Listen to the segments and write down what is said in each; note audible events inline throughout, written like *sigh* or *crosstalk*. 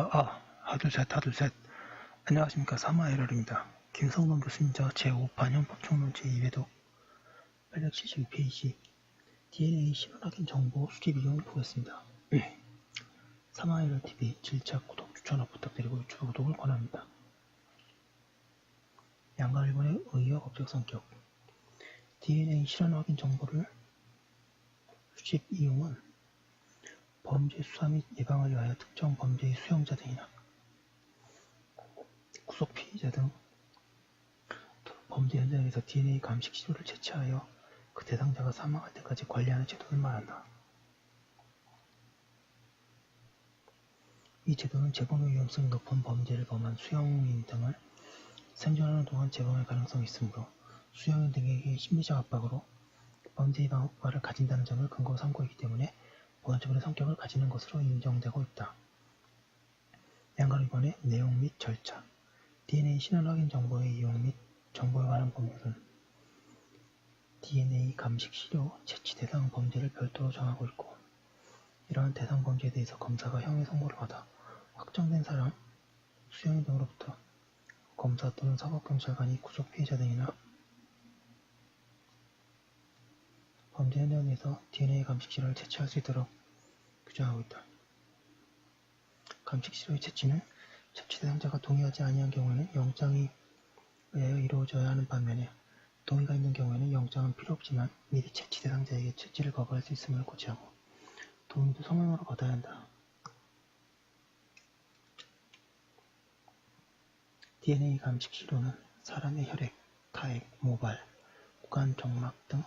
아, 아, 하둘셋, 하둘셋. 안녕하십니까. 사마에럴입니다. 김성동 교수님자 제5반영 법총론 제2회독 872페이지 DNA 신원 확인 정보 수집 이용을 보겠습니다. 사마에럴 *clears throat* TV 질차 구독 추천을 부탁드리고 유튜브 구독을 권합니다. 양가 일본의 의역 업적 성격 DNA 실현 확인 정보를 수집 이용은 범죄 수사 및 예방을 위하여 특정 범죄의 수용자 등이나 구속 피의자 등 범죄 현장에서 DNA 감식 시료를 채취하여 그 대상자가 사망할 때까지 관리하는 제도를 말한다. 이 제도는 재범의 위험성이 높은 범죄를 범한 수용인 등을 생존하는 동안 재범할 가능성이 있으므로 수용인 등에게 심리적 압박으로 범죄 예방 효과를 가진다는 점을 근거 삼고 있기 때문에 보완적인 성격을 가지는 것으로 인정되고 있다. 양가위반의 내용 및 절차 DNA 신원 확인 정보의 이용 및 정보에 관한 법률은 DNA 감식 시료 채취 대상 범죄를 별도로 정하고 있고 이러한 대상 범죄에 대해서 검사가 형의 선고를 받아 확정된 사람, 수용인 등으로부터 검사 또는 사법경찰관이 구속 피해자 등이나 범죄 현장에서 DNA 감식 시료를 채취할 수 있도록 규정하고 있다. 감식 시료의 채취는 채취 대상자가 동의하지 아니한 경우에는 영장이 의하여 이루어져야 하는 반면에 동의가 있는 경우에는 영장은 필요 없지만 미리 채취 대상자에게 채취를 거부할 수 있음을 고지하고 동의도 서명으로 받아야 한다. DNA 감식 시료는 사람의 혈액, 타액, 모발, 구간, 정막 등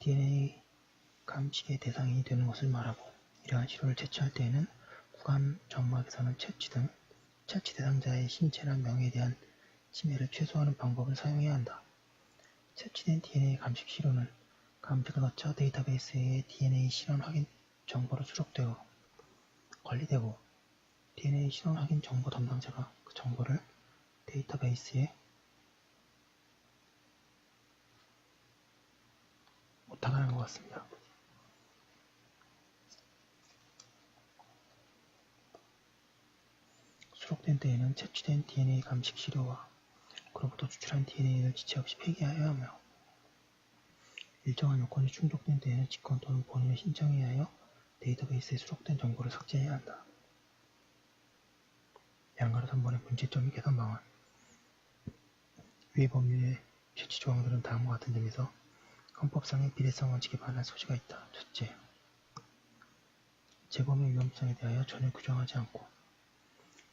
DNA 감식의 대상이 되는 것을 말하고 이러한 시료를 채취할 때에는 구간 정막에서는 채취 등 채취 대상자의 신체나 명예에 대한 침해를 최소화하는 방법을 사용해야 한다. 채취된 DNA 감식 시료는 감식을 거쳐 데이터베이스에 DNA 실현 확인 정보로 수록되고 관리되고 DNA 실현 확인 정보 담당자가 그 정보를 데이터베이스에 못하가는 것 같습니다. 수록된 때에는 채취된 DNA 감식 시료와 그로부터 추출한 DNA를 지체 없이 폐기하여야 하며 일정한 요건이 충족된 때에는 직권 또는 본인의 신청에 의하여 데이터베이스에 수록된 정보를 삭제해야 한다. 양가로 3번의 문제점이 개선 방안 위 법률의 채취 조항들은 다음과 같은 점에서 헌법상의 비례성 원칙에 반할 소지가 있다. 첫째, 재범의 위험성에 대하여 전혀 규정하지 않고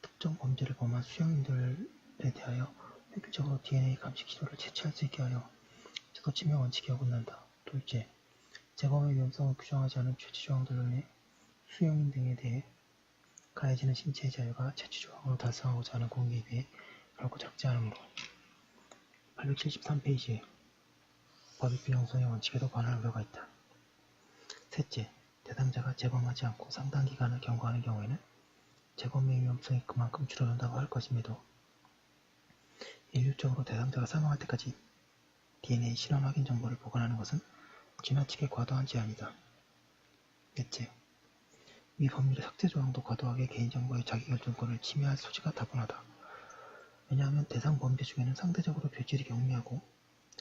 특정 범죄를 범한 수용인들에 대하여 획일적으로 DNA 감식 시료를 채취할 수 있게 하여 제도 침해 원칙에 어긋난다. 둘째, 재범의 위험성을 규정하지 않은 채취 조항들의 수용인 등에 대해 가해지는 신체의 자유가 채취 조항으로 달성하고자 하는 공개에 비해 결코 작지 않으므로 873페이지에 법익 비용성의 원칙에도 관할 우려가 있다. 셋째, 대상자가 재범하지 않고 상당 기간을 경고하는 경우에는 재범의 위험성이 그만큼 줄어든다고 할 것임에도 일률적으로 대상자가 사망할 때까지 DNA 실험 확인 정보를 보관하는 것은 지나치게 과도한 제한이다. 넷째, 위 법률의 삭제 조항도 과도하게 개인정보의 자기결정권을 침해할 소지가 다분하다. 왜냐하면 대상 범죄 중에는 상대적으로 죄질이 경미하고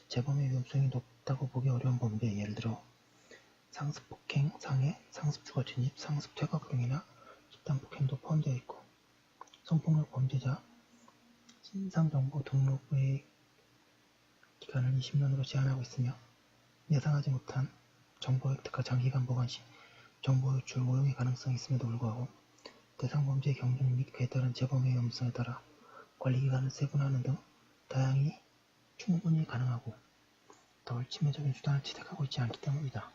재범의 위험성이 높다고 보기 어려운 범죄, 예를 들어 상습폭행, 상해, 상습주거 진입, 상습 퇴거불응이나 집단폭행도 포함되어 있고 성폭력 범죄자 신상정보 등록의 기간을 20년으로 제한하고 있으며 예상하지 못한 정보 획득과 장기간 보관 시 정보 유출, 오용의 가능성이 있음에도 불구하고 대상 범죄의 경중 및 그에 따른 재범의 위험성에 따라 관리기간을 세분화하는 등 다양히 충분히 가능하고 덜 치매적인 수단을 채택하고 있지 않기 때문이다.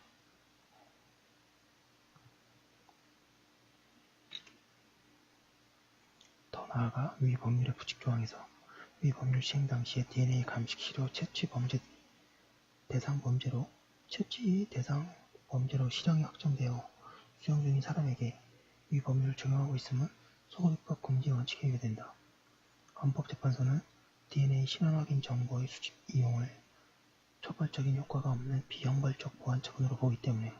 더 나아가 위 법률의 부칙조항에서 위 법률 시행 당시에 DNA 감식 시료 채취 범죄 대상 범죄로 채취 대상 범죄로 실형이 확정되어 수용 중인 사람에게 위 법률을 적용하고 있음은 소급입법 금지 원칙에 위배된다. 헌법재판소는 DNA 신원 확인 정보의 수집 이용을 처벌적인 효과가 없는 비형벌적 보안 처분으로 보기 때문에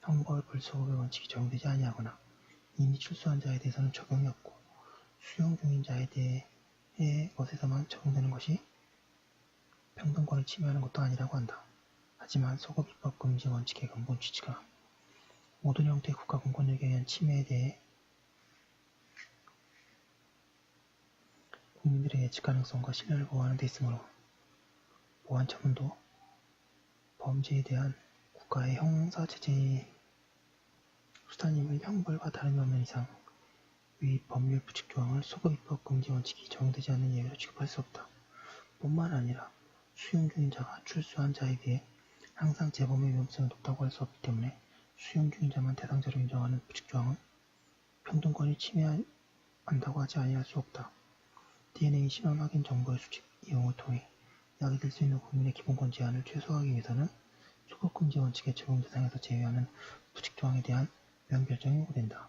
형벌 불소급의 원칙이 적용되지 아니하거나 이미 출소한 자에 대해서는 적용이 없고 수용 중인 자에 대해 것에서만 적용되는 것이 평등권을 침해하는 것도 아니라고 한다. 하지만 소급 입법 금지 원칙의 근본 취지가 모든 형태의 국가 공권력에 의한 침해에 대해 국민들의 예측 가능성과 신뢰를 보호하는 데 있으므로 보안처분도 범죄에 대한 국가의 형사 제재 수단임을 형벌과 다름이 없는 이상 위 법률 부칙 조항을 소급 입법 금지 원칙이 적용되지 않는 예외로 취급할 수 없다. 뿐만 아니라 수용 중인 자가 출소한 자에 비해 항상 재범의 위험성이 높다고 할 수 없기 때문에 수용 중인 자만 대상자로 인정하는 부칙 조항은 평등권이 침해한다고 하지 아니할 수 없다. DNA 신원 확인 정보의 수집 이용을 통해 야기될 수 있는 국민의 기본권 제한을 최소화하기 위해서는 소급금지 원칙의 적용 대상에서 제외하는 부칙 조항에 대한 면결정이 요구된다.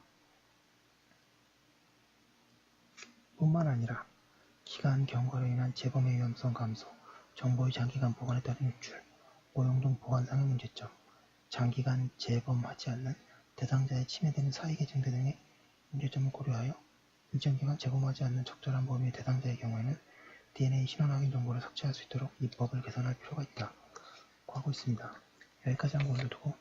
뿐만 아니라 기간 경과로 인한 재범의 위험성 감소, 정보의 장기간 보관에 따른 유출, 오용 등 보관상의 문제점, 장기간 재범하지 않는 대상자의 침해되는 사익의 증대 등의 문제점을 고려하여 일정 기간 재범하지 않는 적절한 범위의 대상자의 경우에는 DNA 신원 확인 정보를 삭제할 수 있도록 입법을 개선할 필요가 있다. 고 하고 있습니다. 여기까지 한거 올려두고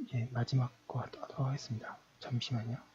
이제 마지막 거 하도록 하겠습니다. 잠시만요.